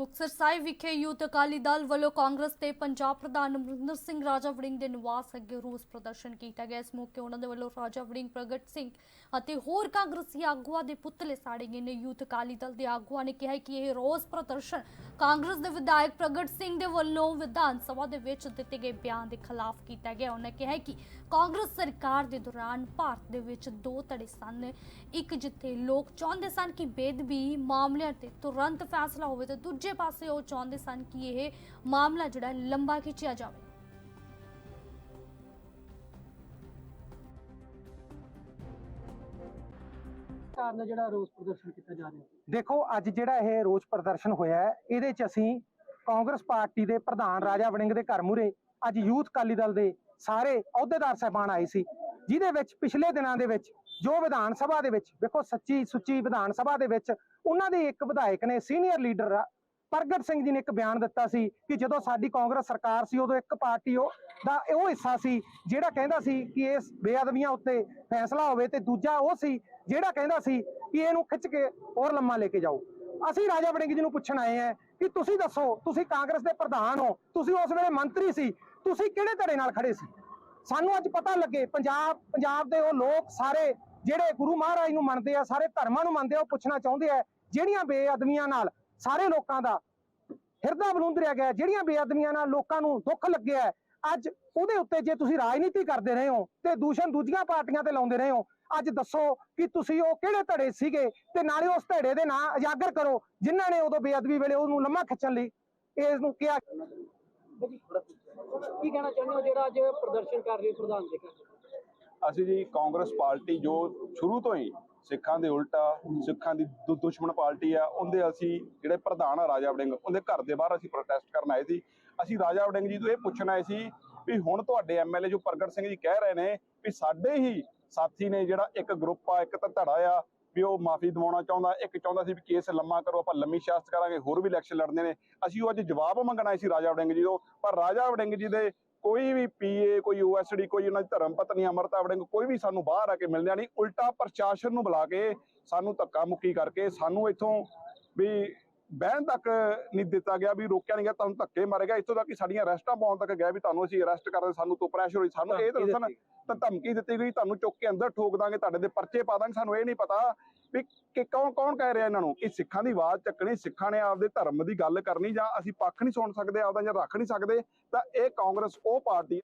ਮੁਕਤਸਰ ਸਾਹਿਬ ਵਿਖੇ ਯੂਥ ਅਕਾਲੀ ਦਲ ਵੱਲੋਂ ਕਾਂਗਰਸ ਤੇ ਪੰਜਾਬ ਪ੍ਰਧਾਨ ਅਮਰਿੰਦਰ ਸਿੰਘ ਰਾਜਾ ਵੜਿੰਗ ਦੇ ਨਿਵਾਸ ਅੱਗੇ ਰੋਸ ਪ੍ਰਦਰਸ਼ਨ ਕੀਤਾ ਗਿਆ। ਇਸ ਮੌਕੇ ਉਹਨਾਂ ਦੇ ਵੱਲੋਂ ਰਾਜਾ ਵੜਿੰਗ, ਪ੍ਰਗਟ ਸਿੰਘ ਅਤੇ ਹੋਰ ਕਾਂਗਰਸੀ ਆਗੂਆਂ ਦੇ ਪੁਤਲੇ ਸਾੜੇ ਗਏ ਨੇ। ਯੂਥ ਅਕਾਲੀ ਦਲ ਦੇ ਆਗੂਆਂ ਨੇ ਕਿਹਾ ਕਿ ਇਹ ਰੋਸ ਪ੍ਰਦਰਸ਼ਨ ਕਾਂਗਰਸ ਦੇ ਵਿਧਾਇਕ ਪ੍ਰਗਟ ਸਿੰਘ ਦੇ ਵੱਲੋਂ ਵਿਧਾਨ ਸਭਾ ਦੇ ਵਿੱਚ ਦਿੱਤੇ ਗਏ ਬਿਆਨ ਦੇ ਖਿਲਾਫ ਕੀਤਾ ਗਿਆ। ਉਹਨਾਂ ਕਿਹਾ ਕਿ ਕਾਂਗਰਸ ਸਰਕਾਰ ਦੇ ਦੌਰਾਨ ਭਾਰਤ ਦੇ ਵਿੱਚ ਦੋ ਧੜੇ ਸਨ। ਇੱਕ ਜਿੱਥੇ ਲੋਕ ਚਾਹੁੰਦੇ ਸਨ ਕਿ ਬੇਦਬੀ ਮਾਮਲਿਆਂ ਤੇ ਤੁਰੰਤ ਫੈਸਲਾ ਹੋਵੇ ਤੇ ਦੂਜੇ ਪਾਸੇ ਉਹ ਚਾਹੁੰਦੇ ਸਨ ਕਿ ਇਹ ਮਾਮਲਾ ਜਿਹੜਾ ਲੰਬਾ ਖਿੱਚਿਆ ਜਾਵੇ। ਕਾਰਨ ਜਿਹੜਾ ਰੋਸ ਪ੍ਰਦਰਸ਼ਨ ਕੀਤਾ ਜਾ ਰਿਹਾ ਦੇਖੋ ਅੱਜ ਜਿਹੜਾ ਇਹ ਰੋਸ ਪ੍ਰਦਰਸ਼ਨ ਹੋਇਆ ਹੈ ਇਹਦੇ ਚ ਅਸੀਂ ਕਾਂਗਰਸ ਪਾਰਟੀ ਦੇ ਪ੍ਰਧਾਨ ਰਾਜਾ ਵੜਿੰਗ ਦੇ ਘਰ ਮੂਹਰੇ ਅੱਜ ਯੂਥ ਅਕਾਲੀ ਦਲ ਦੇ ਸਾਰੇ ਅਹੁਦੇਦਾਰ ਸਹਿਬਾਨ ਆਏ ਸੀ ਜਿਹਦੇ ਵਿੱਚ ਪਿਛਲੇ ਦਿਨਾਂ ਦੇ ਵਿੱਚ ਜੋ ਵਿਧਾਨ ਸਭਾ ਦੇ ਵਿੱਚ ਦੇਖੋ ਸੱਚੀ ਸੁੱਚੀ ਵਿਧਾਨ ਸਭਾ ਦੇ ਵਿੱਚ ਉਹਨਾਂ ਦੇ ਇੱਕ ਵਿਧਾਇਕ ਨੇ ਸੀਨੀਅਰ ਲੀਡਰ ਪ੍ਰਗਟ ਸਿੰਘ ਜੀ ਨੇ ਇੱਕ ਬਿਆਨ ਦਿੱਤਾ ਸੀ ਕਿ ਜਦੋਂ ਸਾਡੀ ਕਾਂਗਰਸ ਸਰਕਾਰ ਸੀ, ਉਦੋਂ ਇੱਕ ਪਾਰਟੀ ਉਹ ਦਾ ਉਹ ਹਿੱਸਾ ਸੀ, ਜਿਹੜਾ ਕਹਿੰਦਾ ਸੀ ਕਿ ਇਸ ਬੇਅਦਬੀਆਂ ਉੱਤੇ ਫੈਸਲਾ ਹੋਵੇ ਤੇ ਦੂਜਾ ਉਹ ਸੀ, ਜਿਹੜਾ ਕਹਿੰਦਾ ਸੀ ਕਿ ਇਹਨੂੰ ਖਿੱਚ ਕੇ ਹੋਰ ਲੰਮਾ ਲੈ ਕੇ ਜਾਓ। ਅਸੀਂ ਰਾਜਾ ਵੜਿੰਗ ਜੀ ਨੂੰ ਪੁੱਛਣ ਆਏ ਆ ਕਿ ਤੁਸੀਂ ਦੱਸੋ, ਤੁਸੀਂ ਕਾਂਗਰਸ ਦੇ ਪ੍ਰਧਾਨ ਹੋ, ਤੁਸੀਂ ਉਸ ਵੇਲੇ ਮੰਤਰੀ ਸੀ, ਤੁਸੀਂ ਕਿਹੜੇ ਧੜੇ ਨਾਲ ਖੜੇ ਸੀ? ਸਾਨੂੰ ਅੱਜ ਪਤਾ ਲੱਗੇ, ਪੰਜਾਬ ਪੰਜਾਬ ਦੇ ਉਹ ਲੋਕ ਸਾਰੇ ਜਿਹੜੇ ਗੁਰੂ ਮਹਾਰਾਜ ਨੂੰ ਮੰਨਦੇ ਆ, ਸਾਰੇ ਧਰਮਾਂ ਨੂੰ ਮੰਨਦੇ ਆ, ਉਹ ਪੁੱਛਣਾ ਚਾਹੁੰਦੇ ਆ, ਜਿਹੜੀਆਂ ਬੇਅਦਬੀਆਂ ਨਾਲ ਸਾਰੇ ਲੋਕਾਂ ਦਾ ਹਿਰਦਾ ਬਲੂੰਦਰਿਆ ਗਿਆ ਜਿਹੜੀਆਂ ਬੇਅਦਬੀਆਂ ਨਾਲ ਲੋਕਾਂ ਨੂੰ ਦੁੱਖ ਲੱਗਿਆ ਅੱਜ ਉਹਦੇ ਉੱਤੇ ਜੇ ਤੁਸੀਂ ਰਾਜਨੀਤੀ ਕਰਦੇ ਰਹੇ ਹੋ ਤੇ ਦੂਸ਼ਣ ਦੂਜੀਆਂ ਪਾਰਟੀਆਂ ਤੇ ਲਾਉਂਦੇ ਰਹੇ ਹੋ ਅੱਜ ਦੱਸੋ ਕਿ ਤੁਸੀਂ ਉਹ ਕਿਹੜੇ ਧੜੇ ਸੀਗੇ ਤੇ ਨਾਲੇ ਉਸ ਧੜੇ ਦੇ ਨਾਂ ਉਜਾਗਰ ਕਰੋ ਜਿਨ੍ਹਾਂ ਨੇ ਉਦੋਂ ਬੇਅਦਬੀ ਵੇਲੇ ਉਹਨੂੰ ਲੰਮਾ ਖਿੱਚਣ ਲਈ ਇਸ ਨੂੰ ਕਿਹਾ ਕੀ ਕਹਿਣਾ ਚਾਹੁੰਦੇ ਹੋ ਜਿਹੜਾ ਅੱਜ ਪ੍ਰਦਰਸ਼ਨ ਕਰ ਰਹੇ ਹੋ ਪ੍ਰਧਾਨ ਦੇ ਘਰ ਅਸੀਂ ਜੀ ਕਾਂਗਰਸ ਪਾਰਟੀ ਜੋ ਸ਼ੁਰੂ ਤੋਂ ਹੀ ਸਿੱਖਾਂ ਦੇ ਉਲਟਾ, ਸਿੱਖਾਂ ਦੀ ਦੁਸ਼ਮਣ ਪਾਰਟੀ ਆ, ਉਹਦੇ ਅਸੀਂ ਜਿਹੜੇ ਪ੍ਰਧਾਨ ਆ ਰਾਜਾ ਵੜਿੰਗ, ਉਹਦੇ ਘਰ ਦੇ ਬਾਹਰ ਅਸੀਂ ਪ੍ਰੋਟੈਸਟ ਕਰਨ ਆਏ ਸੀ। ਅਸੀਂ ਰਾਜਾ ਵੜਿੰਗ ਜੀ ਤੋਂ ਇਹ ਪੁੱਛਣ ਆਏ ਸੀ ਵੀ ਹੁਣ ਤੁਹਾਡੇ ਐਮਐਲਏ ਜੋ ਪ੍ਰਗਟ ਸਿੰਘ ਜੀ ਕਹਿ ਰਹੇ ਨੇ ਵੀ ਸਾਡੇ ਹੀ ਸਾਥੀ ਨੇ ਜਿਹੜਾ ਇੱਕ ਗਰੁੱਪ ਆ, ਇੱਕ ਤਾਂ ਧੜਾ ਆ, ਵੀ ਉਹ ਮਾਫੀ ਦਿਵਾਉਣਾ ਚਾਹੁੰਦਾ, ਇੱਕ ਚਾਹੁੰਦਾ ਸੀ ਵੀ ਕੇਸ ਲੰਮਾ ਕਰੋ, ਆਪਾਂ ਲੰਮੀ ਸ਼ਾਸਤ ਕਰਾਂਗੇ, ਹੋਰ ਵੀ ਇਲੈਕਸ਼ਨ ਲੜਨੇ ਨੇ। ਅਸੀਂ ਉਹ ਅੱਜ ਜਵਾਬ ਮੰਗਣਾ ਆਏ ਸੀ ਰਾਜਾ ਵੜਿੰਗ ਜੀ ਤੋਂ, ਪਰ ਰਾਜਾ ਵੜਿੰਗ ਜੀ ਦੇ ਕੋਈ ਵੀ ਪੀਏ ਕੋਈ ਓਐਸਡੀ ਕੋਈ ਉਹਨਾਂ ਦੀ ਧਰਮ ਪਤਨੀ ਅਮਰਤਾ ਵੜਿੰਗ ਕੋਈ ਵੀ ਸਾਨੂੰ ਬਾਹਰ ਆ ਕੇ ਮਿਲਣਿਆ ਨਹੀਂ ਉਲਟਾ ਪ੍ਰਸ਼ਾਸਨ ਨੂੰ ਬੁਲਾ ਕੇ ਸਾਨੂੰ ਧੱਕਾ ਮੁੱਕੀ ਕਰਕੇ ਸਾਨੂੰ ਇੱਥੋਂ ਵੀ ਬਹਿਣ ਤੱਕ ਨਹੀਂ ਦਿੱਤਾ ਗਿਆ ਵੀ ਰੋਕਿਆ ਨਹੀਂ ਗਿਆ ਤੁਹਾਨੂੰ ਧੱਕੇ ਮਾਰੇ ਗਿਆ ਇੱਥੋਂ ਤੱਕ ਕਿ ਸਾਡੀਆਂ ਅਰੈਸਟਾਂ ਪਾਉਣ ਤੱਕ ਗਿਆ ਵੀ ਤੁਹਾਨੂੰ ਅਸੀਂ ਅਰੈਸਟ ਕਰਦੇ ਸਾਨੂੰ ਤੋਂ ਪ੍ਰੈਸ਼ਰ ਹੋਈ ਸਾਨੂੰ ਇਹ ਦੱਸਣ ਤਾਂ ਧਮਕੀ ਦਿੱਤੀ ਗਈ ਤੁਹਾਨੂੰ ਚੁੱਕ ਕੇ ਅੰਦਰ ਠੋਕ ਦਾਂਗੇ ਤੁਹਾਡੇ ਦੇ ਪਰਚੇ ਪਾ ਦਾਂਗੇ ਸਾਨੂੰ ਇਹ ਨਹੀਂ ਪਤਾ ਵੀ ਕਿ ਕੌਣ ਕੌਣ ਕਹਿ ਰਿਹਾ ਇਹਨਾਂ ਨੂੰ? ਇਹ ਸਿੱਖਾਂ ਦੀ ਆਵਾਜ਼ ਚੱਕਣੀ, ਸਿੱਖਾਂ ਨੇ ਆਪਦੇ ਧਰਮ ਦੀ ਗੱਲ ਕਰਨੀ ਜਾਂ ਅਸੀਂ ਪੱਖ ਨਹੀਂ ਸੁਣ ਸਕਦੇ, ਆਪਦਾ ਜਾਂ ਰੱਖ ਨਹੀਂ ਸਕਦੇ, ਤਾਂ ਇਹ ਕਾਂਗਰਸ, ਉਹ ਪਾਰਟੀ